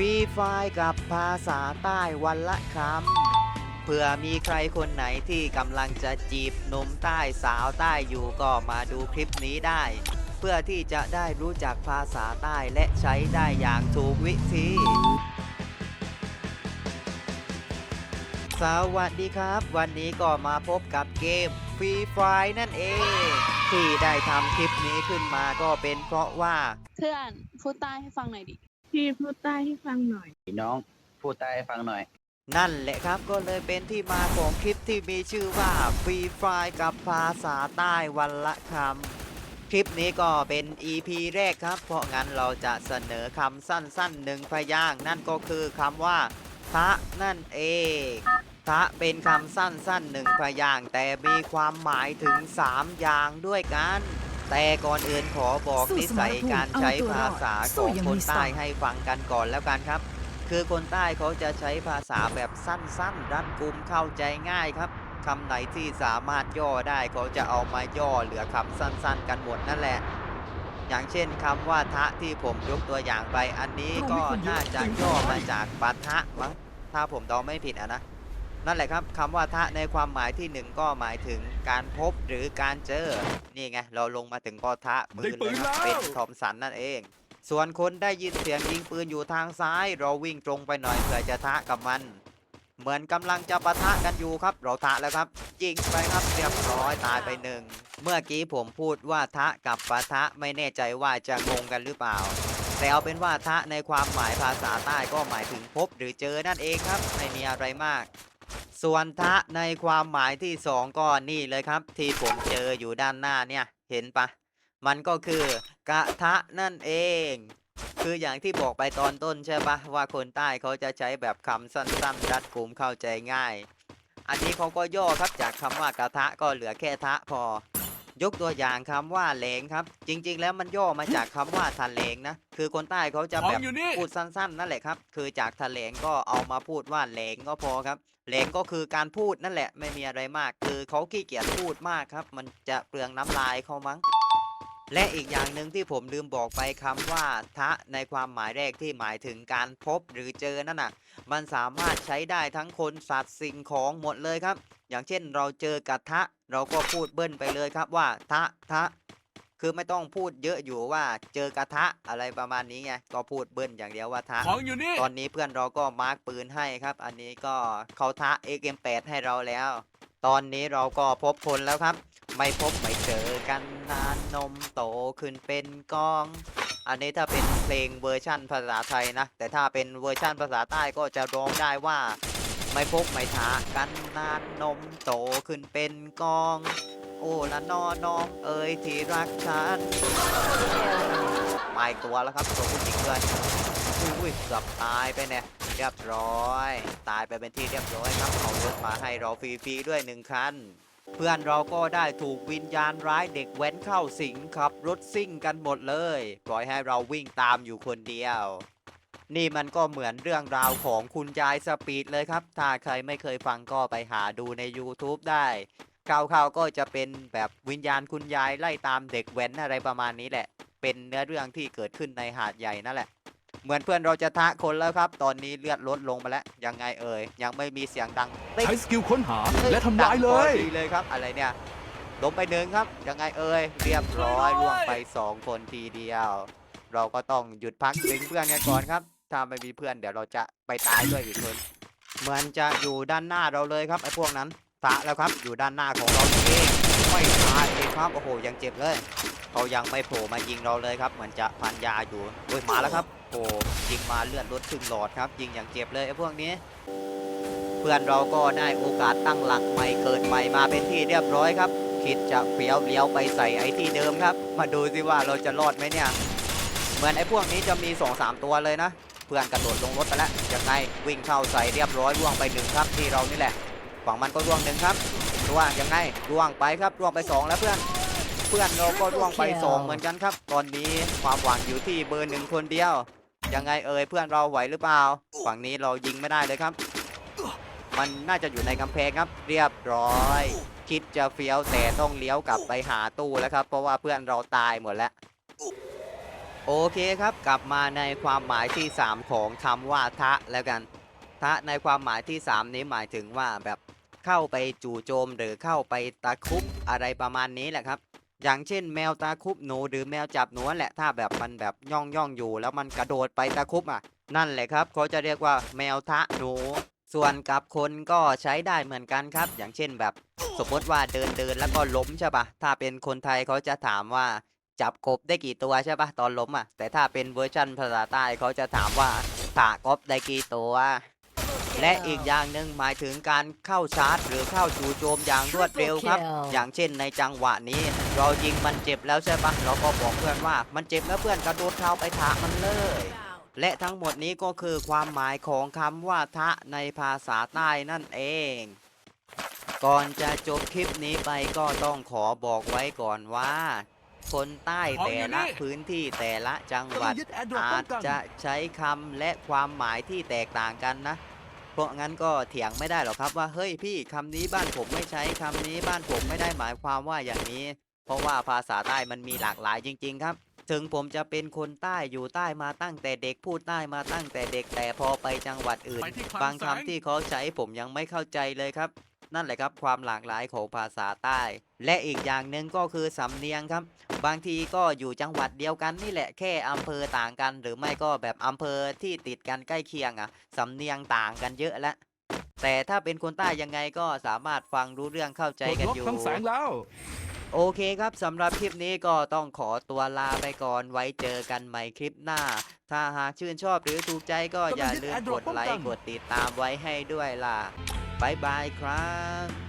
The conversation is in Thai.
ฟรีไฟล์กับภาษาใต้วันละคำ เผื่อมีใครคนไหนที่กำลังจะจีบหนุ่มใต้สาวใต้อยู่ก็มาดูคลิปนี้ได้ เพื่อที่จะได้รู้จักภาษาใต้และใช้ได้อย่างถูกวิธี สวัสดีครับ วันนี้ก็มาพบกับเกมฟรีไฟนั่นเอง ที่ได้ทำคลิปนี้ขึ้นมาก็เป็นเพราะว่า เพื่อนพูดใต้ให้ฟังหน่อยดิ พี่พูดใต้ให้ฟังหน่อย น้องพูดใต้ให้ฟังหน่อย นั่นแหละครับก็เลยเป็นที่มาของคลิปที่มีชื่อว่าฟรีไฟกับภาษาใต้วันละคำคลิปนี้ก็เป็น EP แรกครับ เพราะงั้นเราจะเสนอคำสั้นๆหนึ่งพยางค์นั่นก็คือคำว่าทะนั่นเองทะเป็นคำสั้นๆหนึ่งพยางค์แต่มีความหมายถึง 3 อย่างด้วยกัน แต่ก่อนอื่นขอบอกสู้นิสมสัรยภูมิการใช้เอาตัวรภาอดษาสู้ของอย่างคนมีศัใต้กดิ์ให้ฟังกันก่อนแล้วกันครับ คือคนใต้เขาจะใช้ภาษาแบบสั้นๆ รัดกุมเข้าใจง่ายครับคำไหนที่สามารถย่อได้เขาจะเอามาย่อเหลือคำสั้น ๆ กันหมดนั่นแหละ อย่างเช่นคำว่าทะที่ผมยกตัวอย่างไปอันนี้ก็น่าจะย่อมาจากปะทะมั้งถ้าผมเดาไม่ผิดอะนะ นั่นแหละครับคำว่าทะในความหมายที่หนึ่งก็หมายถึงการพบหรือการเจอ นี่ไงเราลงมาถึงก็ทะมือเลยครับเป็นทอมสันนั่นเอง ส่วนคนได้ยินเสียงยิงปืนอยู่ทางซ้าย เราวิ่งตรงไปหน่อยเพื่อจะทะกับมัน เหมือนกำลังจะปะทะกันอยู่ครับ เราทะแล้วครับยิงไปครับเรียบร้อยตายไปหนึ่งเมื่อกี้ผมพูดว่าทะกับปะทะไม่แน่ใจว่าจะงงกันหรือเปล่าแต่เอาเป็นว่าทะในความหมายภาษาใต้ก็หมายถึงพบหรือเจอนั่นเองครับ ไม่มีอะไรมาก ส่วนทะในความหมายที่สองก็นี่เลยครับ ที่ผมเจออยู่ด้านหน้าเนี่ยเห็นปะมันก็คือกระทะนั่นเอง คืออย่างที่บอกไปตอนต้นใช่ปะว่าคนใต้เขาจะใช้แบบคำสั้นๆรัดกุมเข้าใจง่าย อันนี้เขาก็ย่อครับจากคำว่ากระทะก็เหลือแค่ทะพอ ยกตัวอย่างคำว่าแหลงครับ จริง ๆ แล้วมันย่อมาจากคำว่าทะเลงนะ คือคนใต้เขาจะแบบพูดสั้นๆ นั่นแหละครับ คือจากทะเลงก็เอามาพูดว่าแหลงก็พอครับแหลงก็คือการพูดนั่นแหละไม่มีอะไรมาก คือเขาขี้เกียจพูดมากครับ มันจะเปลืองน้ำลายเขามั้ง และอีกอย่างหนึ่งที่ผมลืมบอกไปคำว่า ทะ ในความหมายแรกที่หมายถึงการพบหรือเจอนั่นน่ะ มันสามารถใช้ได้ทั้งคนสัตว์สิ่งของหมดเลยครับ อย่างเช่นเราเจอกระทะ เราก็พูดเบิ้ลไปเลยครับว่า ทะทะ คือไม่ต้องพูดเยอะอยู่ว่าเจอกระทะอะไรประมาณนี้ไงก็พูดเบิ้ลอย่างเดียวว่าทะ ของอยู่นี่ ตอนนี้เพื่อนเราก็มาร์กปืนให้ครับ อันนี้ก็เขาทะ XM8 ให้เราแล้ว ตอนนี้เราก็พบคนแล้วครับ ไม่พบไม่เจอกันนานนมโตขึ้นเป็นกอง อันนี้ถ้าเป็นเพลงเวอร์ชั่นภาษาไทยนะ แต่ถ้าเป็นเวอร์ชั่นภาษาใต้ก็จะร้องได้ว่า ไม่พบไม่ทากันนานนมโตขึ้นเป็นกอง โอ้ละนอน้องเอ๋ยที่รักฉันมาอีกตัวแล้วครับตัวผู้หญิงด้วยอุ้ยเกือบตายไปเนี่ย เรียบร้อย ตายไปเป็นที่เรียบร้อยครับเอารถมาให้เราฟรีๆด้วยหนึ่งคันเพื่อนเราก็ได้ถูกวิญญาณร้ายเด็กแว้นเข้าสิงขับรถซิ่งกันหมดเลย ปล่อยให้เราวิ่งตามอยู่คนเดียว นี่มันก็เหมือนเรื่องราวของคุณยายสปีดเลยครับ ถ้าใครไม่เคยฟังก็ไปหาดูใน YouTube ได้ข่าวๆก็จะเป็นแบบวิญญาณคุณยายไล่ตามเด็กแว้นอะไรประมาณนี้แหละ เป็นเนื้อเรื่องที่เกิดขึ้นในหาดใหญ่นั่นแหละ เหมือนเพื่อนเราจะทะคนแล้วครับ ตอนนี้เลือดลดลงมาแล้ว ยังไงเอ่ย ยังไม่มีเสียงดังติ๊กใช้สกิลค้นหาและทำลายเลดังพอยดีเลยครับ อะไรเนี่ยลงไปหนึ่งครับ ยังไงเอ่ย เรียบร้อยช่วยด้วยล่วงไปสองคนทีเดียว เราก็ต้องหยุดพักดึงเพื่อนกันก่อนครับ ถ้าไม่มีเพื่อนเดี๋ยวเราจะไปตายด้วยอีกคน เหมือนจะอยู่ด้านหน้าเราเลยครับไอ้พวกนั้นตะแล้วครับ อยู่ด้านหน้าของเราเองไม่ตายเองครับ โอ้โห ยังเจ็บเลย เขายังไม่โผล่มายิงเราเลยครับ เหมือนจะพันยาอยู่โอ้ยมาแล้วครับโอ้ยิงมาเลือดลดครึ่งหลอดครับ ยิงอย่างเจ็บเลยไอ้พวกนี้ เพื่อนเราก็ได้โอกาสตั้งหลักใหม่เกิดใหม่มาเป็นที่เรียบร้อยครับ คิดจะเฟี้ยวเลี้ยวไปใส่ไอ้ที่เดิมครับ มาดูสิว่าเราจะรอดไหมเนี่ย เหมือนไอ้พวกนี้จะมี2อสามตัวเลยนะ เพื่อนกระโดดลงรถไปแล้วยังไงวิ่งเข้าใส่เรียบร้อยล่วงไปหนึ่งครับที่เรานี่แหละฝั่งมันก็ล่วงหนึ่งครับล่วงยังไงล่วงไปครับล่วงไปสองแล้วเพื่อน เพื่อนเราก็ล่วงไปสองเหมือนกันครับ ตอนนี้ความหวังอยู่ที่เบอร์หนึ่งคนเดียว ยังไงเอ่ยเพื่อนเราไหวหรือเปล่า ฝั่งนี้เรายิงไม่ได้เลยครับ มันน่าจะอยู่ในกำแพงครับ เรียบร้อย คิดจะเฟี้ยวแต่ต้องเลี้ยวกลับไปหาตู้แล้วครับ เพราะว่าเพื่อนเราตายหมดแล้วโอเคครับ กลับมาในความหมายที่ 3 ของคำว่าทะแล้วกัน ทะในความหมายที่ 3 นี้หมายถึงว่าแบบเข้าไปจู่โจมหรือเข้าไปตะครุบอะไรประมาณนี้แหละครับ อย่างเช่นแมวตาคุบหนูหรือแมวจับหนูแหละถ้าแบบมันแบบย่องย่องอยู่ แล้วมันกระโดดไปตะคุบอะ นั่นแหละครับเขาจะเรียกว่าแมวทะหนู ส่วนกับคนก็ใช้ได้เหมือนกันครับ อย่างเช่นแบบสมมติว่าเดินเดินแล้วก็ล้มใช่ปะถ้าเป็นคนไทยเขาจะถามว่าจับกบได้กี่ตัวใช่ปะตอนล้มอะแต่ถ้าเป็นเวอร์ชันภาษาใต้เขาจะถามว่าถากบได้กี่ตัว และอีกอย่างหนึ่งหมายถึงการเข้าชาร์จ หรือเข้าจู่โจมอย่างรวดเร็วครับ อย่างเช่นในจังหวะนี้ เรายิงมันเจ็บแล้วใช่ปะเราก็บอกเพื่อนว่ามันเจ็บแล้วเพื่อนกระโดดเท้าไปถามันเลยและทั้งหมดนี้ก็คือความหมายของคำว่าทะในภาษาใต้นั่นเอง ก่อนจะจบคลิปนี้ไปก็ต้องขอบอกไว้ก่อนว่า คนใต้แต่ละพื้นที่แต่ละจังหวัดยึดแอร์ดรอปอาป้อจงกันจะใช้คำและความหมายที่แตกต่างกันนะเพ ราะงั้นก็เถียงไม่ได้หรอกครับว่าเฮ้ยพี่คำนี้บ้านผมไม่ใช้คำนี้บ้านผมไม่ได้หมายความว่าอย่างนี้ เพราะว่าภาษาใต้มันมีหลากหลายจริง ๆ ครับ ถึงผมจะเป็นคนใต้อยู่ใต้มาตั้งแต่เด็กพูดใต้มาตั้งแต่เด็กแต่พอไปจังหวัดอื่นไปที่คลังบางแสงคำที่เขาใช้ผมยังไม่เข้าใจเลยครับ นั่นแหละครับความหลากหลายของภาษาใต้ และอีกอย่างหนึ่งก็คือสำเนียงครับ บางทีก็อยู่จังหวัดเดียวกันนี่แหละแค่อำเภอต่างกัน หรือไม่ก็แบบอำเภอที่ติดกันใกล้เคียงอะสำเนียงต่างกันเยอะแล้วแต่ถ้าเป็นคนใต้ยังไงก็สามารถฟังรู้เรื่องเข้าใจปลดกันล็อกอยู่ทั้งแสงแล้วโอเคครับสำหรับคลิปนี้ก็ต้องขอตัวลาไปก่อนไว้เจอกันใหม่คลิปหน้า ถ้าหากชื่นชอบหรือถูกใจก็อย่าลืมกดไลค์กดติดตามไว้ให้ด้วยล่ะ บ๊ายบายครับ